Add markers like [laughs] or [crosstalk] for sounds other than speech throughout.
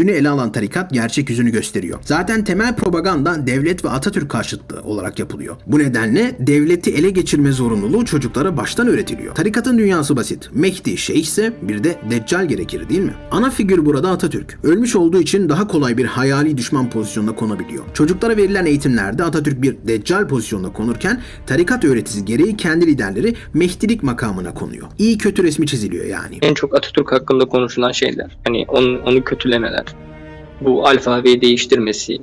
Atatürk'ünü ele alan tarikat gerçek yüzünü gösteriyor. Zaten temel propaganda devlet ve Atatürk karşıtlığı olarak yapılıyor. Bu nedenle devleti ele geçirme zorunluluğu çocuklara baştan öğretiliyor. Tarikatın dünyası basit. Mehdi şeyh ise bir de deccal gerekir değil mi? Ana figür burada Atatürk. Ölmüş olduğu için daha kolay bir hayali düşman pozisyonuna konabiliyor. Çocuklara verilen eğitimlerde Atatürk bir deccal pozisyonuna konurken tarikat öğretisi gereği kendi liderleri Mehdilik makamına konuyor. İyi kötü resmi çiziliyor yani. En çok Atatürk hakkında konuşulan şeyler. Hani onu, onu kötülemeler. Bu alfabeyi değiştirmesi.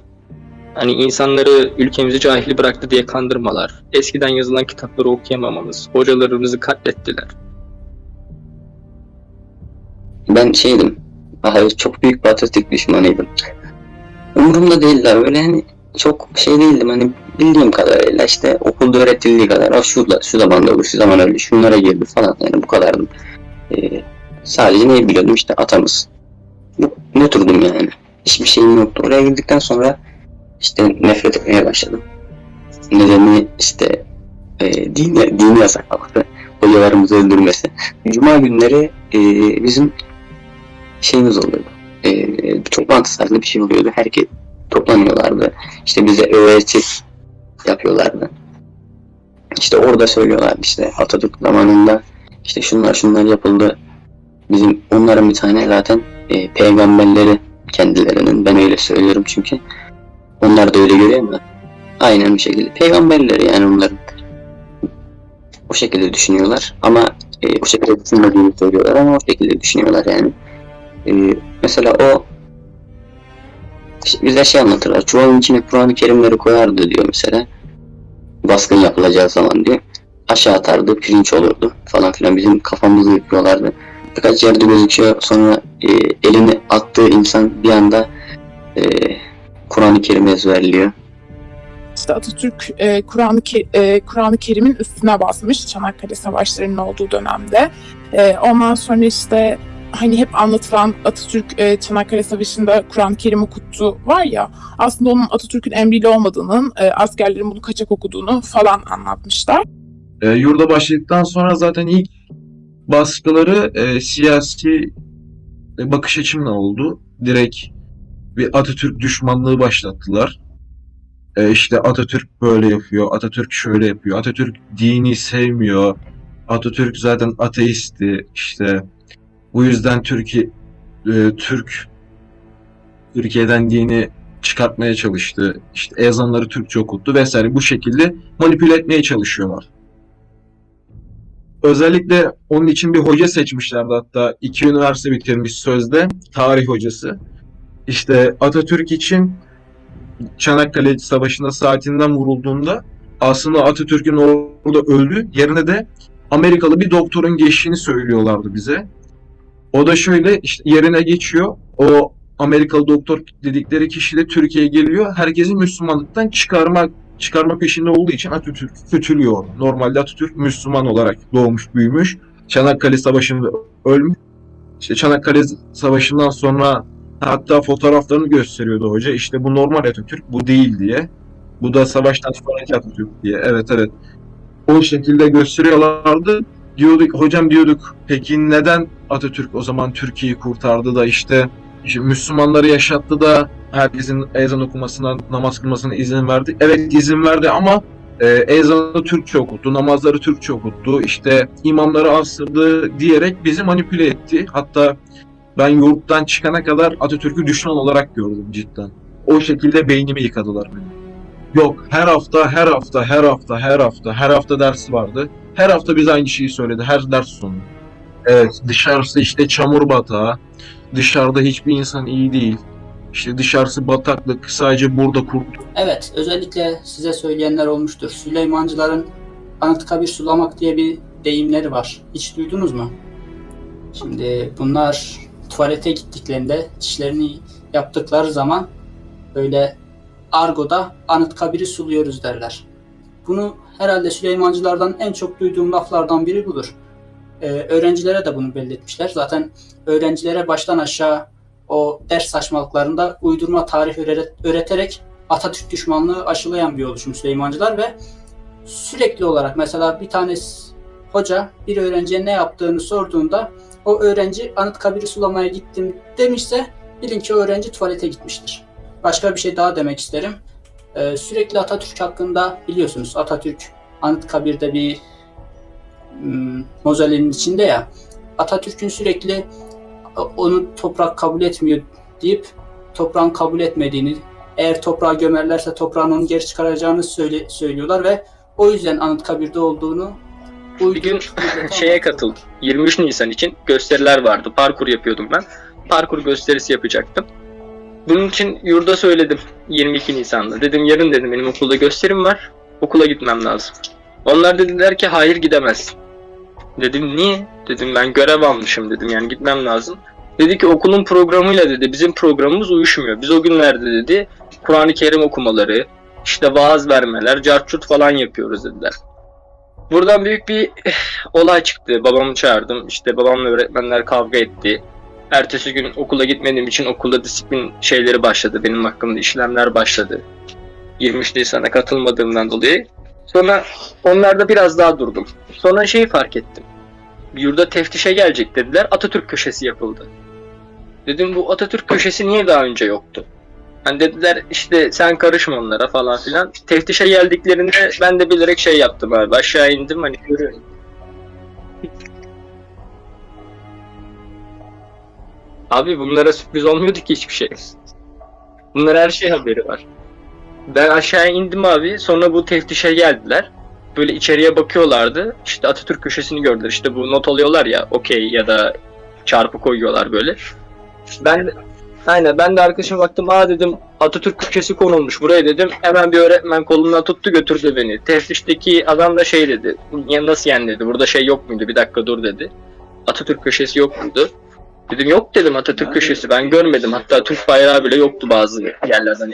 Hani insanları ülkemizi cahil bıraktı diye kandırmalar. Eskiden yazılan kitapları okuyamamamız. Hocalarımızı katlettiler. Ben şeydim. Hayır çok büyük bir Atatürk düşmanıydım. Umurumda değiller böyle hani çok şey değildim hani bildiğim kadarıyla işte okulda öğretildiği kadar "Aa, şu, da- şu zaman olur şu zaman öyle şunlara girdi falan yani bu kadardım. Ee, sadece neyi biliyordum işte atamız. Bu, ne turdum yani. Hiçbir şeyim yoktu. Oraya girdikten sonra işte nefret etmeye başladım. Nedeni işte e, dini, dini yasaklaması, hocalarımızı öldürmesi. Cuma günleri e, bizim şeyimiz oluyordu. E, toplantı tarzı bir şey oluyordu. Herkes toplanıyorlardı. İşte bize öğreti yapıyorlardı. İşte orada söylüyorlardı işte Atatürk zamanında işte şunlar şunlar yapıldı. Bizim onların bir tane zaten e, peygamberleri kendilerinin ben öyle söylüyorum çünkü onlar da öyle görüyor mu? Aynen bir şekilde. Peygamberleri yani onların. O şekilde düşünüyorlar ama e, o şekilde düşünmediğini söylüyorlar ama o şekilde düşünüyorlar yani. E, mesela o işte bize şey anlatırlar. Çuvalın içine Kur'an-ı Kerimleri koyardı diyor mesela. Baskın yapılacağı zaman diyor. Aşağı atardı, pirinç olurdu falan filan. Bizim kafamızı yıkıyorlardı. Birkaç yerde gözüküyor. Sonra e, elini insan bir anda e, Kur'an-ı Kerim ezberliyor. İşte Atatürk e, Kur'an-ı e, Kur'an-ı Kerim'in üstüne basmış Çanakkale Savaşları'nın olduğu dönemde. E, ondan sonra işte hani hep anlatılan Atatürk e, Çanakkale Savaşı'nda Kur'an-ı Kerim okuttu var ya aslında onun Atatürk'ün emriyle olmadığının, e, askerlerin bunu kaçak okuduğunu falan anlatmışlar. E, yurda başladıktan sonra zaten ilk baskıları e, siyasi e, bakış açımla oldu. Direkt bir Atatürk düşmanlığı başlattılar. E, işte Atatürk böyle yapıyor, Atatürk şöyle yapıyor, Atatürk dini sevmiyor, Atatürk zaten ateisti işte. Bu yüzden Türkiye e, Türk Türkiye'den dini çıkartmaya çalıştı. İşte ezanları Türkçe okuttu vesaire bu şekilde manipüle etmeye çalışıyorlar. Özellikle onun için bir hoca seçmişlerdi hatta iki üniversite bitirmiş sözde tarih hocası. İşte Atatürk için Çanakkale Savaşı'nda saatinden vurulduğunda aslında Atatürk'ün orada öldü. Yerine de Amerikalı bir doktorun geçtiğini söylüyorlardı bize. O da şöyle işte yerine geçiyor. O Amerikalı doktor dedikleri kişi de Türkiye'ye geliyor. Herkesi Müslümanlıktan çıkarmak çıkarma peşinde olduğu için Atatürk kötülüyor. Normalde Atatürk Müslüman olarak doğmuş, büyümüş. Çanakkale Savaşı'nda ölmüş. İşte Çanakkale Savaşı'ndan sonra hatta fotoğraflarını gösteriyordu hoca. İşte bu normal Atatürk, bu değil diye. Bu da savaştan sonraki Atatürk diye. Evet evet. O şekilde gösteriyorlardı. Diyorduk, hocam diyorduk peki neden Atatürk o zaman Türkiye'yi kurtardı da işte işte Müslümanları yaşattı da herkesin ezan okumasına, namaz kılmasına izin verdi. Evet izin verdi ama e, ezanı Türkçe okuttu, namazları Türkçe okuttu, işte imamları astırdı diyerek bizi manipüle etti. Hatta ben yurttan çıkana kadar Atatürk'ü düşman olarak gördüm cidden. O şekilde beynimi yıkadılar benim. Yok her hafta, her hafta, her hafta, her hafta, her hafta dersi vardı. Her hafta bize aynı şeyi söyledi, her ders sonu. Evet dışarısı işte çamur batağı, dışarıda hiçbir insan iyi değil. İşte dışarısı bataklık, sadece burada kurt Evet, özellikle size söyleyenler olmuştur. Süleymancıların Anıtkabir sulamak diye bir deyimleri var. Hiç duydunuz mu? Şimdi bunlar tuvalete gittiklerinde dişlerini yaptıkları zaman böyle argoda Anıtkabir'i suluyoruz derler. Bunu herhalde Süleymancılardan en çok duyduğum laflardan biri budur. Ee, öğrencilere de bunu belirtmişler. Zaten öğrencilere baştan aşağı o ders saçmalıklarında uydurma tarih öğret- öğreterek Atatürk düşmanlığı aşılayan bir oluşum Süleymancılar ve sürekli olarak mesela bir tane hoca bir öğrenciye ne yaptığını sorduğunda o öğrenci Anıtkabir'i sulamaya gittim demişse bilin ki öğrenci tuvalete gitmiştir. Başka bir şey daha demek isterim. Ee, sürekli Atatürk hakkında biliyorsunuz Atatürk Anıtkabir'de bir hmm, mozolenin içinde ya. Atatürk'ün sürekli onu toprak kabul etmiyor deyip toprağın kabul etmediğini, eğer toprağı gömerlerse toprağın onu geri çıkaracağını söyle, söylüyorlar ve o yüzden Anıtkabir'de olduğunu Bir gün [laughs] şeye katıldım. 23 Nisan için gösteriler vardı. Parkur yapıyordum ben. Parkur gösterisi yapacaktım. Bunun için yurda söyledim 22 Nisan'da. Dedim yarın dedim benim okulda gösterim var. Okula gitmem lazım. Onlar dediler ki hayır gidemezsin. Dedim niye? Dedim ben görev almışım dedim yani gitmem lazım. Dedi ki okulun programıyla dedi bizim programımız uyuşmuyor. Biz o günlerde dedi Kur'an-ı Kerim okumaları, işte vaaz vermeler, carçurt falan yapıyoruz dediler. Buradan büyük bir olay çıktı. Babamı çağırdım. İşte babamla öğretmenler kavga etti. Ertesi gün okula gitmediğim için okulda disiplin şeyleri başladı. Benim hakkımda işlemler başladı. 23 Nisan'a katılmadığımdan dolayı. Sonra onlarda biraz daha durdum. Sonra şeyi fark ettim. Yurda teftişe gelecek dediler. Atatürk köşesi yapıldı. Dedim bu Atatürk köşesi niye daha önce yoktu? Hani dediler işte sen karışma onlara falan filan. Teftişe geldiklerinde ben de bilerek şey yaptım abi. Aşağı indim hani görüyorum. Abi bunlara sürpriz olmuyordu ki hiçbir şey. Bunlar her şey haberi var. Ben aşağıya indim abi. Sonra bu teftişe geldiler. Böyle içeriye bakıyorlardı. İşte Atatürk köşesini gördüler. İşte bu not alıyorlar ya okey ya da çarpı koyuyorlar böyle. Ben aynen ben de arkadaşıma baktım. Aa dedim Atatürk köşesi konulmuş buraya dedim. Hemen bir öğretmen kolumdan tuttu götürdü beni. Teftişteki adam da şey dedi. Ya nasıl yani dedi. Burada şey yok muydu? Bir dakika dur dedi. Atatürk köşesi yok muydu? Dedim yok dedim Atatürk köşesi ben görmedim. Hatta Türk bayrağı bile yoktu bazı yerlerden.